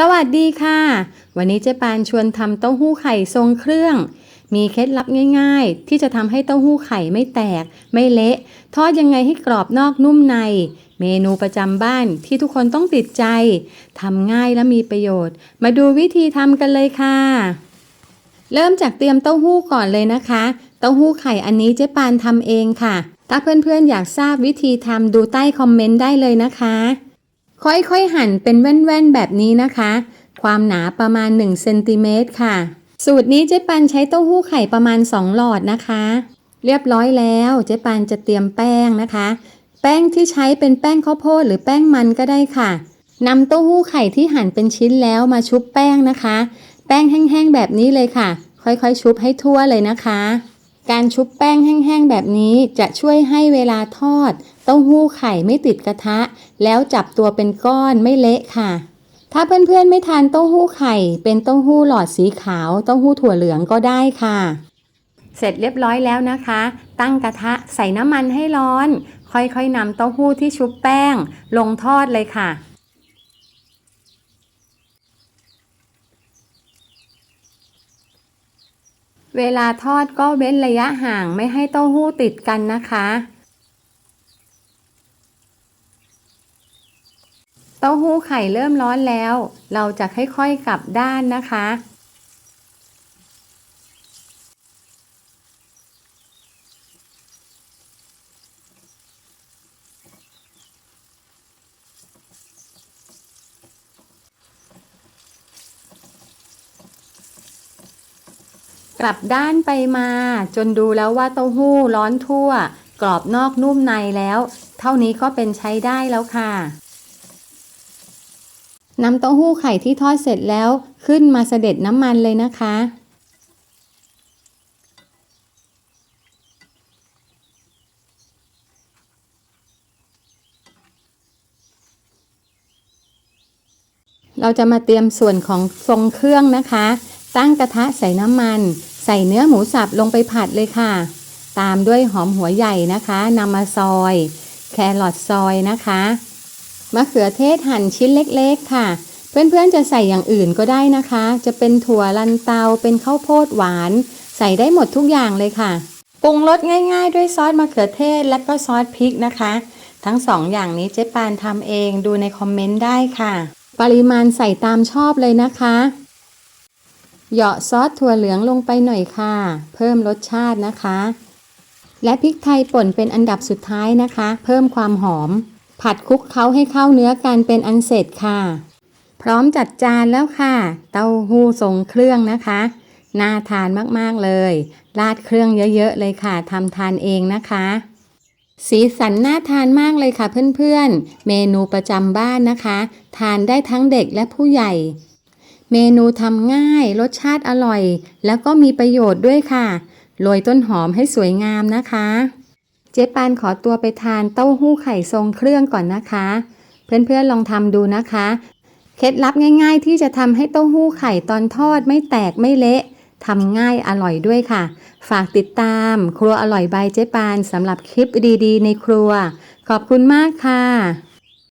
สวัสดีค่ะ วันนี้เจ๊ปานชวนทำเต้าหู้ไข่ทรงเครื่อง มีเคล็ดลับง่าย ๆ ที่จะทำให้เต้าหู้ไข่ไม่แตก ไม่เละ ทอดยังไงให้กรอบนอกนุ่มใน เมนูประจำบ้านที่ทุกคนต้องติดใจทำง่ายและมีประโยชน์ มาดูวิธีทำกันเลยค่ะ เริ่มจากเตรียมเต้าหู้ก่อนเลยนะคะ เต้าหู้ไข่อันนี้เจ๊ปานทำเองค่ะ ถ้าเพื่อนๆอยากทราบวิธีทำดูใต้คอมเมนต์ได้เลยนะคะ ค่อยๆ หั่นเป็นแว่นๆ แบบนี้นะคะ ความหนาประมาณ1เซนติเมตรค่ะ สูตรนี้เจ๊ปันใช้เต้าหู้ไข่ประมาณ 2 หลอดนะคะ เรียบร้อยแล้วเจ๊ปันจะเตรียมแป้งนะคะ แป้งที่ใช้เป็นแป้งข้าวโพดหรือแป้งมันก็ได้ค่ะนำเต้าหู้ไข่ที่หั่นเป็นชิ้นแล้วมาชุบแป้งนะคะ แป้งแห้งๆ แบบนี้เลยค่ะ ค่อยๆ ชุบให้ทั่วเลยนะคะ การชุบแป้งแห้งๆ แบบนี้จะช่วยให้เวลาทอด เต้าหู้ไข่ไม่ติดกระทะ แล้วจับตัวเป็นก้อนไม่เละค่ะ ถ้าเพื่อนๆไม่ทานเต้าหู้ไข่ เป็นเต้าหู้หลอดสีขาวเต้าหู้ถั่วเหลืองก็ได้ค่ะ เสร็จเรียบร้อยแล้วนะคะ ตั้งกระทะใส่น้ำมันให้ร้อน ค่อยๆนำเต้าหู้ที่ชุบแป้ง ลงทอดเลยค่ะ เวลาทอดก็เว้นระยะห่างไม่ให้เต้าหู้ติดกันนะคะ เต้าหู้ไข่เริ่มร้อนแล้ว เราจะค่อยๆกลับด้านนะคะ กลับด้านไปมา จนดูแล้วว่าเต้าหู้ร้อนทั่ว กรอบนอกนุ่มในแล้ว เท่านี้ก็เป็นใช้ได้แล้วค่ะนำเต้าหู้ไข่ที่ทอดเสร็จแล้วขึ้นมาเสด็จน้ำมันเลยนะคะ เราจะมาเตรียมส่วนของทรงเครื่องนะคะ ตั้งกระทะใส่น้ำมัน ใส่เนื้อหมูสับลงไปผัดเลยค่ะ ตามด้วยหอมหัวใหญ่นะคะนำมาซอย แครอทซอยนะคะมะเขือเทศหั่นชิ้นเล็กๆค่ะ เพื่อนๆจะใส่อย่างอื่นก็ได้นะคะ จะเป็นถั่วลันเตาเป็นข้าวโพดหวาน ใส่ได้หมดทุกอย่างเลยค่ะปรุงรสง่ายๆ ด้วยซอสมะเขือเทศและก็ซอสพริกนะคะ ทั้งสองอย่างนี้เจ๊ปานทำเองดูในคอมเมนต์ได้ค่ะ ปริมาณใส่ตามชอบเลยนะคะ เหยาะซอสถั่วเหลืองลงไปหน่อยค่ะ เพิ่มรสชาตินะคะ และพริกไทยป่นเป็นอันดับสุดท้ายนะคะ เพิ่มความหอม ผัดคลุกเคล้าให้เข้าเนื้อกันเป็นอันเสร็จค่ะ พร้อมจัดจานแล้วค่ะ เต้าหู้ทรงเครื่องนะคะ น่าทานมากๆเลย ราดเครื่องเยอะๆเลยค่ะทำทานเองนะคะสีสันน่าทานมากเลยค่ะเพื่อนๆ เมนูประจำบ้านนะคะ ทานได้ทั้งเด็กและผู้ใหญ่ เมนูทำง่ายรสชาติอร่อย แล้วก็มีประโยชน์ด้วยค่ะ โรยต้นหอมให้สวยงามนะคะ เจ๊ปานขอตัวไปทานเต้าหู้ไข่ทรงเครื่องก่อนนะคะ เพื่อนๆลองทำดูนะคะ เคล็ดลับง่ายๆ ที่จะทำให้เต้าหู้ไข่ตอนทอดไม่แตกไม่เละทำง่ายอร่อยด้วยค่ะ ฝากติดตาม ครัวอร่อยบายเจ๊ปานสำหรับคลิปดีๆ ในครัว ขอบคุณมากค่ะ